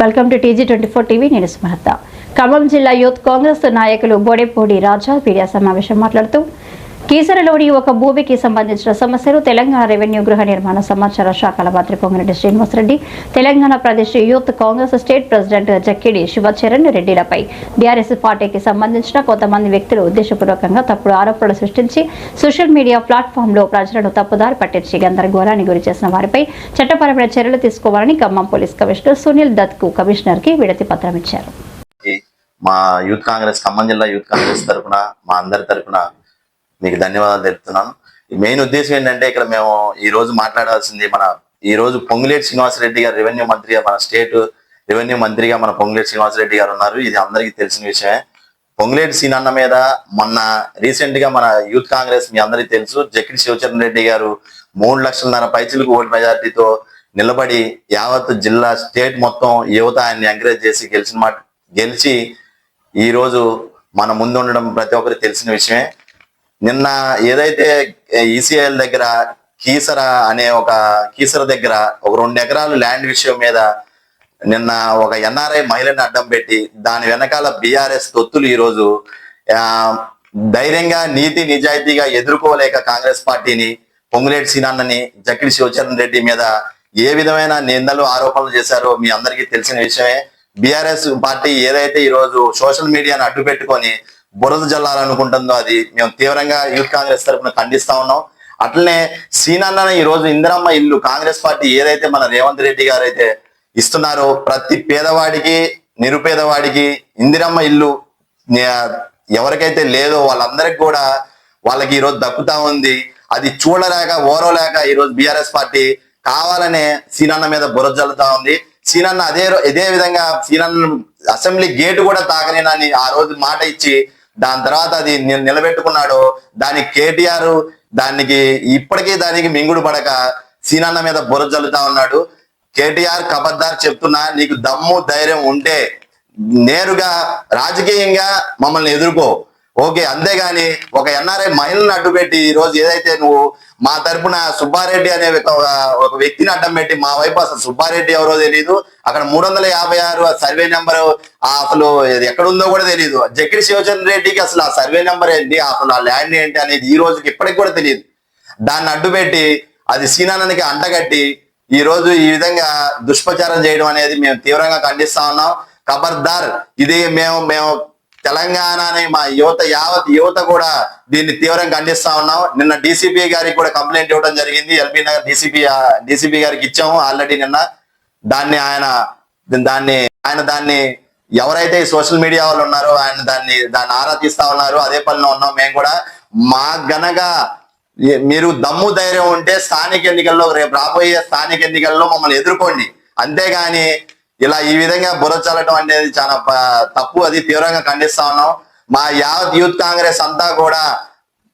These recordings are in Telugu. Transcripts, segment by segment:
Welcome to TG twenty four TV నేను సుమలత. ఖమ్మం జిల్లా యూత్ కాంగ్రెస్ నాయకులు బోడేపూడి రాజా మీడియా సమావేశం మాట్లాడుతూ కీసరలోని ఒక భూమికి సంబంధించిన సమస్యలు తెలంగాణ రెవెన్యూ గృహ నిర్మాణ సమాచార శాఖల మంత్రి Pongireddy Srinivasareddy Telangana Pradesh youth Congress state president Jakkidi Sivacharan రెడ్డిలపై BRS పార్టీకి సంబంధించిన కొంతమంది వ్యక్తులు ఉద్దేశపూర్వకంగా తప్పుడు ఆరోపణలు సృష్టించి సోషల్ మీడియా ప్లాట్ఫామ్లో ప్రజలను తప్పుదారి పట్టించి గందరగోళానికి గురి చేసిన వారిపై చట్టపరమైన చర్యలు తీసుకోవాలని ఖమ్మం పోలీస్ కమిషనర్ సునీల్ దత్కు కమిషనర్కి విడతి పత్రం ఇచ్చారు. మా యూత్ కాంగ్రెస్ ఖమ్మం జిల్లా యూత్ కాంగ్రెస్ తరఫున మా అందరి తరఫున మీకు ధన్యవాదాలు తెలుపుతున్నాను. మెయిన్ ఉద్దేశం ఏంటంటే ఇక్కడ మేము ఈ రోజు మాట్లాడాల్సింది మన ఈ రోజు పొంగులేటి శ్రీనివాసరెడ్డి గారు రెవెన్యూ మంత్రిగా మన స్టేట్ రెవెన్యూ మంత్రిగా మన పొంగులేటి శ్రీనివాసరెడ్డి గారు ఉన్నారు. ఇది అందరికీ తెలిసిన విషయమే. పొంగులేటి సీనన్న మీద మొన్న రీసెంట్గా మన యూత్ కాంగ్రెస్ మీ అందరికీ తెలుసు. జకిడి శివచరణ్ రెడ్డి గారు మూడు లక్షలన్నర పైచులకు ఓటు మెజార్టీతో నిలబడి యావత్ జిల్లా స్టేట్ మొత్తం యువత ఆయన్ని ఎంకరేజ్ చేసి గెలిచిన మాట గెలిచి ఈ రోజు మన ముందు ఉండడం ప్రతి ఒక్కరికి తెలిసిన విషయమే. నిన్న ఏదైతే ఈసీఐఎల్ దగ్గర కీసర అనే ఒక కీసర దగ్గర ఒక రెండు ఎకరాలు ల్యాండ్ విషయం మీద నిన్న ఒక ఎన్ఆర్ఐ మహిళని అడ్డం పెట్టి దాని వెనకాల బీఆర్ఎస్ తొత్తులు ఈరోజు ధైర్యంగా నీతి నిజాయితీగా ఎదుర్కోలేక కాంగ్రెస్ పార్టీని పొంగులేటి సీనాన్నని జక్కిడి శివచరణ్ రెడ్డి మీద ఏ విధమైన నిందలు ఆరోపణలు చేశారో మీ అందరికీ తెలిసిన విషయమే. బీఆర్ఎస్ పార్టీ ఏదైతే ఈరోజు సోషల్ మీడియాను అడ్డు పెట్టుకొని బురద జల్లాలనుకుంటుందో అది మేము తీవ్రంగా యూత్ కాంగ్రెస్ తరఫున ఖండిస్తా ఉన్నాం. అట్లనే సీనన్న ఈ రోజు ఇందిరమ్మ ఇల్లు కాంగ్రెస్ పార్టీ ఏదైతే మన రేవంత్ రెడ్డి గారు అయితే ఇస్తున్నారో ప్రతి పేదవాడికి నిరుపేదవాడికి ఇందిరమ్మ ఇల్లు ఎవరికైతే లేదో వాళ్ళందరికి కూడా వాళ్ళకి ఈరోజు దక్కుతా ఉంది. అది చూడలేక ఓరవలేక ఈ రోజు బీఆర్ఎస్ పార్టీ కావాలనే సీనన్న మీద బురద జల్లుతా ఉంది. సీనన్న అదే అదే ఇదే విధంగా సీనన్న అసెంబ్లీ గేటు కూడా తాకనేనని ఆ రోజు మాట ఇచ్చి దాని తర్వాత అది ని- నిలబెట్టుకున్నాడు. దానికి కేటీఆర్ దానికి ఇప్పటికీ దానికి మింగుడు పడక సీనన్న మీద బుర్ర జల్లుతా ఉన్నాడు. కేటీఆర్ కబద్దార్ చెప్తున్నా నీకు దమ్ము ధైర్యం ఉంటే నేరుగా రాజకీయంగా మమ్మల్ని ఎదుర్కో. ఓకే అంతేగాని ఒక ఎన్ఆర్ఐ మహిళను అడ్డు పెట్టి ఈ రోజు ఏదైతే నువ్వు మా తరపున సుబ్బారెడ్డి అనే ఒక ఒక వ్యక్తిని అడ్డం పెట్టి మా వైపు అసలు సుబ్బారెడ్డి ఎవరో తెలియదు అక్కడ మూడు వందల యాభై ఆరు ఆ సర్వే నెంబర్ అసలు ఎక్కడుందో కూడా తెలియదు జకిడి శివచంద్ర రెడ్డికి అసలు ఆ సర్వే నెంబర్ ఏంటి అసలు ఆ ల్యాండ్ ఏంటి అనేది ఈ రోజుకి ఇప్పటికి కూడా తెలియదు దాన్ని అడ్డుపెట్టి అది సీనానికి అంటగట్టి ఈ రోజు ఈ విధంగా దుష్ప్రచారం చేయడం అనేది మేము తీవ్రంగా ఖండిస్తా ఉన్నాం. ఖబర్దార్ ఇది మేము మేము తెలంగాణ అనే మా యువత యావత్ యువత కూడా దీన్ని తీవ్రంగా ఖండిస్తా ఉన్నాం. నిన్న డీసీపీ గారికి కూడా కంప్లైంట్ ఇవ్వడం జరిగింది. ఎల్బీ నగర్ డీసీపీ డీసీపీ గారికి ఇచ్చాము ఆల్రెడీ నిన్న. దాన్ని ఆయన దాన్ని ఆయన దాన్ని ఎవరైతే సోషల్ మీడియా వాళ్ళు ఉన్నారో ఆయన దాన్ని దాన్ని ఆరా తీస్తా ఉన్నారు. అదే పనిలో ఉన్నాం మేము కూడా. మా గనక మీరు దమ్ము ధైర్యం ఉంటే స్థానిక ఎన్నికల్లో రేపు రాబోయే స్థానిక ఎన్నికల్లో మమ్మల్ని ఎదుర్కోండి. అంతేగాని ఇలా ఈ విధంగా బుర్ర చల్లటం అనేది చాలా తప్పు. అది తీవ్రంగా ఖండిస్తా ఉన్నాం. మా యావత్ యూత్ కాంగ్రెస్ అంతా కూడా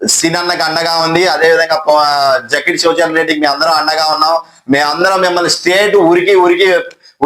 సీనన్నకి అండగా ఉంది. అదేవిధంగా జకిడి శివచంద్ర రెడ్డికి మేము అందరం అండగా ఉన్నాం. మేమందరం మిమ్మల్ని స్టేట్ ఉరికి ఉరికి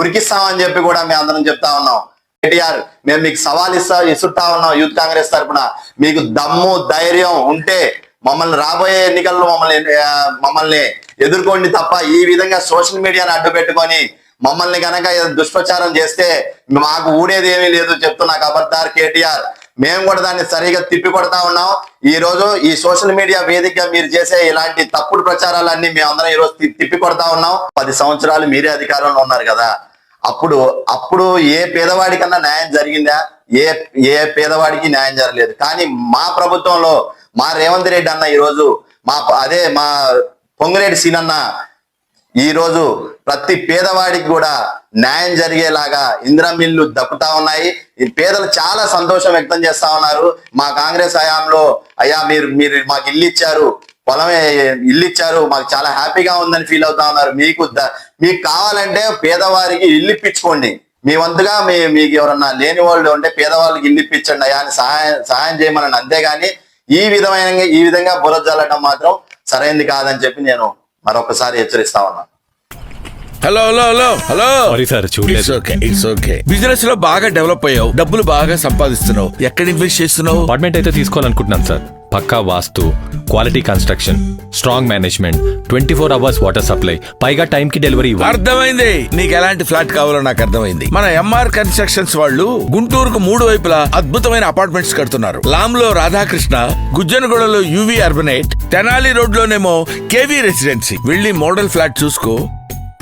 ఉరికిస్తామని చెప్పి కూడా మేము అందరం చెప్తా ఉన్నాం. కేటీఆర్ మేము మీకు సవాల్ ఇస్తా ఇస్తుంటా ఉన్నాం యూత్ కాంగ్రెస్ తరపున. మీకు దమ్ము ధైర్యం ఉంటే మమ్మల్ని రాబోయే ఎన్నికల్లో మమ్మల్ని మమ్మల్ని ఎదుర్కోండి తప్ప ఈ విధంగా సోషల్ మీడియాని అడ్డు పెట్టుకొని మమ్మల్ని కనుక దుష్ప్రచారం చేస్తే మాకు ఊడేది ఏమీ లేదు చెప్తున్నా అబద్ధార్ కేటీఆర్. మేము కూడా దాన్ని సరిగా తిప్పి కొడతా ఉన్నాం. ఈ రోజు ఈ సోషల్ మీడియా వేదికగా మీరు చేసే ఇలాంటి తప్పుడు ప్రచారాలన్నీ మేము అందరం ఈ రోజు తిప్పి కొడతా ఉన్నాం. పది సంవత్సరాలు మీరే అధికారంలో ఉన్నారు కదా. అప్పుడు అప్పుడు ఏ పేదవాడికన్నా న్యాయం జరిగిందా? ఏ ఏ పేదవాడికి న్యాయం జరగలేదు. కానీ మా ప్రభుత్వంలో మా రేవంత్ రెడ్డి అన్న ఈరోజు మా అదే మా పొంగిరెడ్డి సీనన్న ఈరోజు ప్రతి పేదవాడికి కూడా న్యాయం జరిగేలాగా ఇందిరా ఇల్లు దక్కుతా ఉన్నాయి. ఈ పేదలు చాలా సంతోషం వ్యక్తం చేస్తా ఉన్నారు. మా కాంగ్రెస్ హయాంలో అయ్యా మీరు మీరు మాకు ఇల్లు ఇచ్చారు. పొలమే ఇల్లు ఇచ్చారు. మాకు చాలా హ్యాపీగా ఉందని ఫీల్ అవుతా ఉన్నారు. మీకు ద- మీకు కావాలంటే పేదవారికి ఇల్లు ఇప్పించుకోండి. మీ వంతుగా మీ మీకు ఎవరన్నా లేని వాళ్ళు ఉంటే పేదవాళ్ళకి ఇల్లు ఇప్పించండి. అయ్యా అని సహాయం సహాయం చేయమని అంతేగాని ఈ విధమైన ఈ విధంగా బురద జల్లడం మాత్రం సరైనది కాదని చెప్పి నేను మరొకసారి హెచ్చరిస్తా ఉన్నా. Hello hello hello hello sorry sir it's చూడలేదు ఓకే ఇట్స్ ఓకే బిజినెస్లో బాగా డెవలప్ అయ్యావు డబ్బులు బాగా సంపాదిస్తున్నావు. ఎక్కడ ఇన్వెస్ట్ చేస్తున్నావు? అపార్ట్మెంట్ అయితే తీసుకోవాలనుకుంటున్నాను సార్ పక్కా వాస్తు quality construction strong management twenty four hours water supply పైగా టైంకి డెలివరీ ఇవ్వాలి. అర్థమైంది. నీకు ఎలాంటి ఫ్లాట్ కావాలో నాకు అర్థమైంది. మన ఎంఆర్ కన్స్ట్రక్షన్స్ వాళ్ళు గుంటూరుకు మూడు వైపులా అద్భుతమైన అపార్ట్మెంట్స్ కడుతున్నారు. లామ్లో రాధాకృష్ణ గుజ్జనగూడలో యువి అర్బనేట్ తెనాలి రోడ్ లోనేమో కేవీ రెసిడెన్సీ వెళ్ళి మోడల్ ఫ్లాట్ చూసుకో.